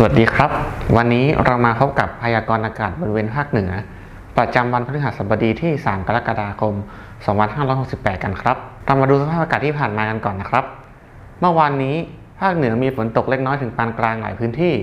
สวัสดีครับ วันนี้เรามาพบกับพยากรณ์อากาศบริเวณภาคเหนือ ประจำวันพฤหัสบดีที่ 3 กรกฎาคม 2568 กันครับ เรามาดูสภาพอากาศที่ผ่านมากันก่อนนะครับ เมื่อวานนี้ภาคเหนือมีฝนตกเล็กน้อยถึงปานกลางหลายพื้นที่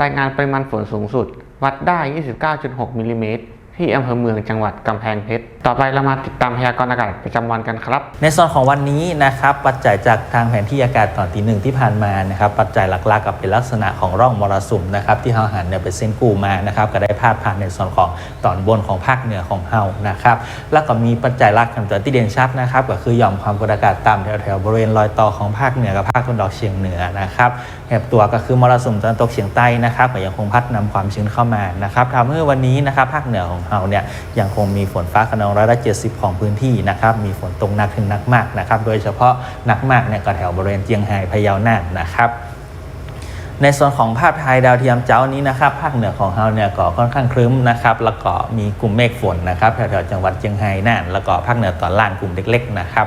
รายงานปริมาณฝนสูงสุด วัดได้ 29.6มิลลิเมตร ที่อำเภอเมืองจังหวัดกำแพงเพชร ต่อไปเรามาติดตามพยากรณ์อากาศประจำวันกันครับ ในส่วนของวันนี้นะครับ ปัจจัยจากทางแผนที่อากาศตอนตีหนึ่งที่ผ่านมานะครับ ปัจจัยหลักๆกับเป็นลักษณะของร่องมรสุมนะครับที่เราหันเนี่ยเป็นเส้นกูมานะครับ ก็ได้พาดผ่านในส่วนของตอนบนของภาคเหนือของเฮานะครับ แล้วก็มีปัจจัยหลักคำตัวที่เด่นชัดนะครับ ก็คือหย่อมความกดอากาศต่ำแถวๆบริเวณรอยต่อของภาคเหนือกับภาคตะวันออกเฉียงเหนือนะครับแถบตัวก็คือมรสุมตะวันตกเฉียงใต้นะครับก็ยังคงพัดนำความชื้นเข้ามานะครับทำให้วันนี้นะครับภาคเหนือของเฮาเนี่ยยังคงมีฝนฟ้าขนองร้อยละ70ของพื้นที่นะครับมีฝนตกหนักถึงหนักมากนะครับโดยเฉพาะหนักมากเนี่ยก็แถวบริเวณเจียงไฮ้พะเยาน่านนะครับในส่วนของภาพไทยดาวเทียมเจ้านี้นะครับภาคเหนือของเราเนี่ยก็ค่อนข้างครึ้มนะครับแล้วก็มีกลุ่มเมฆฝนนะครับแถวๆจังหวัดเชียงไฮ้น่านแล้วก็ภาคเหนือตอนล่างกลุ่มเล็กๆนะครับ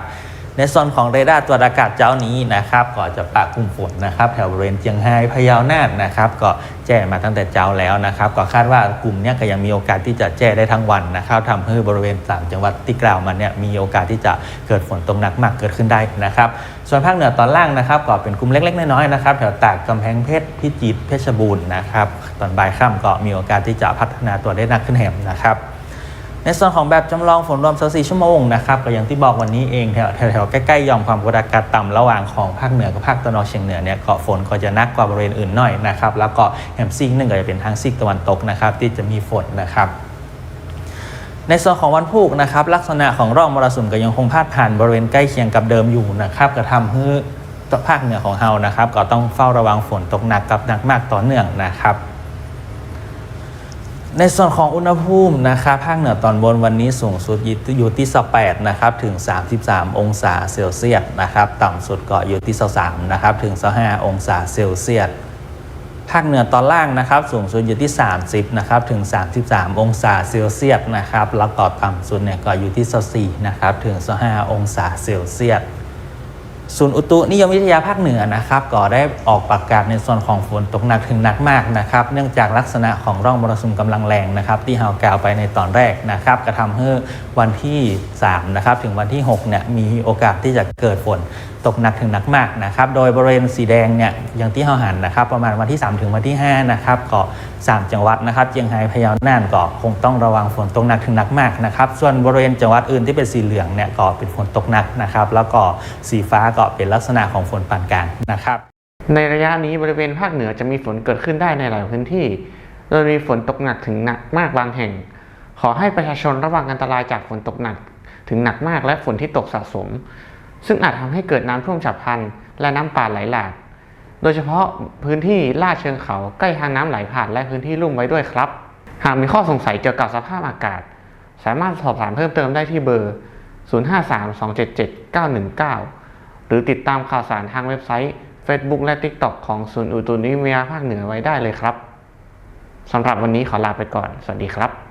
ในส่วนของเรดาร์ตรวจอากาศเจ้านี้นะครับก็จะปะกลุ่มฝนนะครับแถวบริเวณเชียงไฮ้พะเยาน่านนะครับก็แจ้งมาตั้งแต่เจ้าแล้วนะครับก็คาดว่ากลุ่มนี้ก็ยังมีโอกาสที่จะแจ้ได้ทั้งวันนะครับทำให้บริเวณสามจังหวัดที่กล่าวมาเนี่ยมีโอกาสที่จะเกิดฝนตกหนักมากเกิดขึ้นได้นะครับส่วนภาคเหนือตอนล่างนะครับก็เป็นกลุ่มเล็กๆน้อยๆนะครับแถวตากกำแพงเพชรพิจิตรเพชรบูรณ์นะครับตอนบ่ายค่ำก็มีโอกาสที่จะพัฒนาตัวได้หนักขึ้นแหมนะครับ ในส่วนของแบบจำลองฝนรวม24ชั่วโมงนะครับก็อย่างที่บอกวันนี้เองแถวแถวๆใกล้ๆยอมความกดอากาศต่ำระหว่างของภาคเหนือกับภาคตะวันออกเฉียงเหนือเนี่ยก็ฝนก็จะนักกว่าบริเวณอื่นหน่อยนะครับแล้วก็แฮมซิงหนึ่งก็จะเป็นทางซีกตะวันตกนะครับที่จะมีฝนนะครับในส่วนของวันพุธนะครับลักษณะของร่องมรสุมก็ยังคงพาดผ่านบริเวณใกล้เคียงกับเดิมอยู่นะครับก็ทำให้ภาคเหนือของเฮานะครับ ก็ต้องเฝ้าระวังฝนตกหนักกับหนักมากต่อเนื่องนะครับ ในส่วนของอุณหภูมินะครับภาคเหนือตอนบนวันนี้สูงสุดอยู่ที่28นะครับ ถึง 33 องศาเซลเซียสนะครับ ต่ำสุดก็อยู่ที่ 23 นะครับ ถึง 25 องศาเซลเซียสภาคเหนือตอนล่างนะครับ สูงสุดอยู่ที่ 30 นะครับ ถึง 33 องศาเซลเซียสนะครับ แล้วก็ต่ำสุดเนี่ยก็อยู่ที่ 24 นะครับ ถึง 25 องศาเซลเซียส ศูนย์อุตุนิยมวิทยาภาคเหนือนะครับก็ได้ออกประกาศในส่วนของฝนตกหนักถึงหนักมากนะครับ เนื่องจากลักษณะของร่องมรสุมกำลังแรงนะครับ ที่เฮากล่าวไปในตอนแรกนะครับกระทำให้วันที่3นะครับถึงวันที่6เนี่ยมีโอกาสที่จะเกิดฝน ตกหนักถึงหนักมากนะครับ โดยบริเวณสีแดงเนี่ยอย่างที่เฮาหันนะครับ ประมาณวันที่ 3 ถึงวันที่ 5 นะครับเก็3จังหวัดนะครับเชียงรายพะเยาน่านเก็คงต้องระวังฝนตกหนักถึงหนักมากนะครับ ส่วนบริเวณจังหวัดอื่นที่เป็นสีเหลืองเนี่ยเก็เป็นฝนตกหนักนะครับ แล้วก็สีฟ้าเก็เป็นลักษณะของฝนปานกลางนะครับ ในระยะนี้บริเวณภาคเหนือจะมีฝนเกิดขึ้นได้ในหลายพื้นที่โดยมีฝนตกหนักถึงหนักมากบางแห่ง ขอให้ประชาชนระวังอันตรายจากฝนตกหนักถึงหนักมากและฝนที่ตกสะสม ซึ่งอาจทำให้เกิดน้ำท่วมฉับพลันและน้ำป่าไหลหลาก โดยเฉพาะพื้นที่ลาดเชิงเขาใกล้ทางน้ำไหลผ่านและพื้นที่ลุ่มไว้ด้วยครับ หากมีข้อสงสัยเกี่ยวกับสภาพอากาศ สามารถสอบถามเพิ่มเติมได้ที่เบอร์ 0532779119 หรือติดตามข่าวสารทางเว็บไซต์ Facebook และ TikTok ของศูนย์อุตุนิยมวิทยาภาคเหนือไว้ได้เลยครับสำหรับวันนี้ขอลาไปก่อน สวัสดีครับ